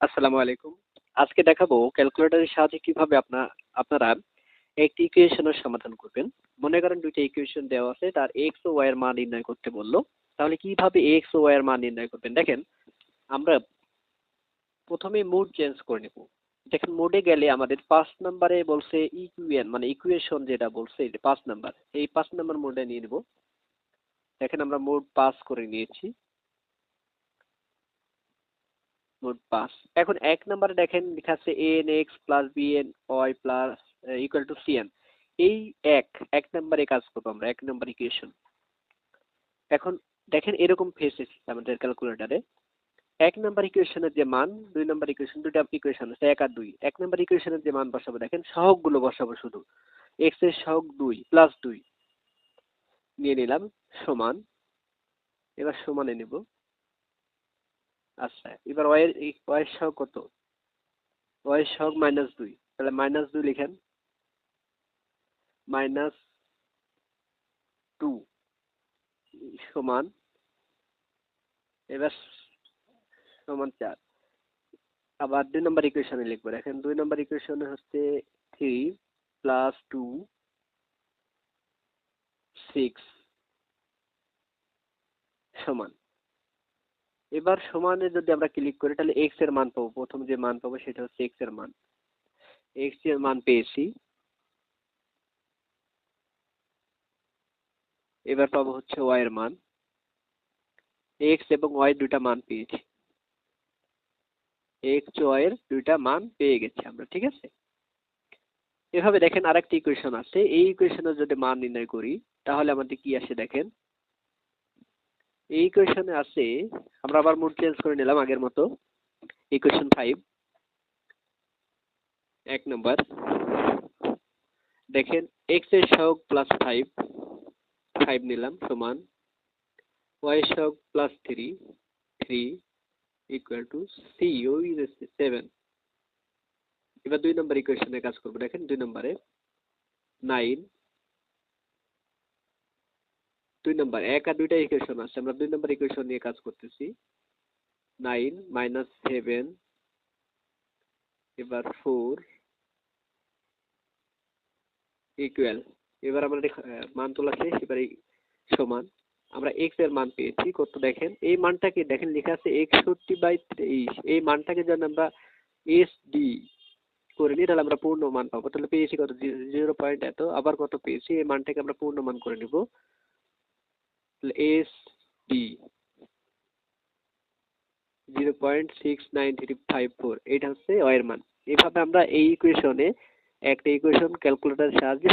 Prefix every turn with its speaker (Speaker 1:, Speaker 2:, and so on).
Speaker 1: আসসালামু আলাইকুম। আজকে দেখাবো ক্যালকুলেটরের সাহায্যে কীভাবে আপনা, আপনারা একটি ইকুয়েশনের সমাধান করবেন। মনে করেন দুইটা ইকুয়েশন দেওয়া আছে, তার এক্স ও ওয়াই এর মান নির্ণয় করতে বলল। তাহলে কীভাবে এক্স ও ওয়াই এর মান নির্ণয় করবেন? দেখেন, আমরা প্রথমে মুড চেঞ্জ করে নেব। দেখেন মোডে গেলে আমাদের পাঁচ নাম্বারে বলছে ইকুয়েন মানে ইকুয়েশন যেটা বলছে পাঁচ নাম্বার এই পাঁচ নাম্বার মোডে নিয়ে নেব। দেখেন, আমরা মোড পাস করে নিয়েছি। মোট পাঁচ। এখন এক নম্বরে দেখেন, লেখা আছে N X plus B N Y plus equal to C এই এক এক নম্বরে কাজ করব আমরা, এক নম্বর ইকুয়েশন এখন দেখেন এরকম ফেস এসেছে আমাদের ক্যালকুলেটারে এক নম্বর ইকুয়েশনের যে মান, দুই নম্বর ইকুয়েশন দুইটা ইকুয়েশন আছে, এক আর দুই। এক নম্বর ইকুয়েশনের যে মান বসাবো, দেখেন সহগগুলো বসাবো শুধু। এক্সের সহগ দুই প্লাস দুই। নিয়ে নিলাম, সমান। এবার সমানে নেব। আচ্ছা এবার ওয়াই এর ওয়াই এর সহগ কত? ওয়াই এর সহগ মাইনাস দুই। তাহলে মাইনাস দুই লিখেন। মাইনাস টু সমান, এবার সমান চার। আবার দুই নম্বর ইকুয়েশনে লিখব। দেখেন, দুই নম্বর ইকুয়েশনে হচ্ছে থ্রি প্লাস টু সিক্স সমান। এবার সমানে যদি আমরা ক্লিক করি, তাহলে এক্সের মান পাবো। প্রথম যে মান পাবো, সেটা হচ্ছে এক্সের মান। এক্সের মান পেয়েছি। এবার পাবো হচ্ছে ওয়াই এর মান। এক্স এবং ওয়াই দুইটা মান পেয়েছি। এক্স ওয়াই এর দুইটা মান পেয়ে গেছি আমরা, ঠিক আছে? এভাবে দেখেন আরেকটি ইকুয়েশন আছে। এই ইকুয়েশনের যদি মান নির্ণয় করি, তাহলে আমাদের কি আসে দেখেন? এই ইকুয়েশনে আছে আমরা আবার মুড চেঞ্জ করে নিলাম আগের মতো। ইকুয়েশন ফাইভ এক নম্বর দেখেন এক্সের সহগ প্লাস ফাইভ ফাইভ নিলাম সমান। ওয়াই সহগ plus three three equal to C O is seven এবার দুই নম্বর ইকুয়েশনে কাজ করব। দেখেন, দুই নম্বরে নাইন দুই নম্বর, এক আর দুইটা ইকুয়েশন আছে। আমরা দুই নম্বর ইকুয়েশন নিয়ে কাজ করতেছি। নাইন মাইনাস সেভেন এবার ফোর ইকুয়াল এবার আমরা মান তোলা শেষ, এবার সমান। আমরা এক্সের মান পেয়েছি, কত দেখেন? এই মানটাকে, দেখেন লেখা আছে একষট্টি বাই তেইশ। এই মানটাকে যেন আমরা এস ডি করে নিই, তাহলে আমরা পূর্ণ মান পাবো। তাহলে পেয়েছি কত? জিরো পয়েন্ট এত। আবার কত পেয়েছি? এই মানটাকে আমরা পূর্ণ মান করে নিব। S D zero point six nine three five four এটা হচ্ছে ওয়ের মান এইভাবে আমরা এই ইকুয়েশনে একটা ইকুয়েশন ক্যালকুলেটারের সাহায্যে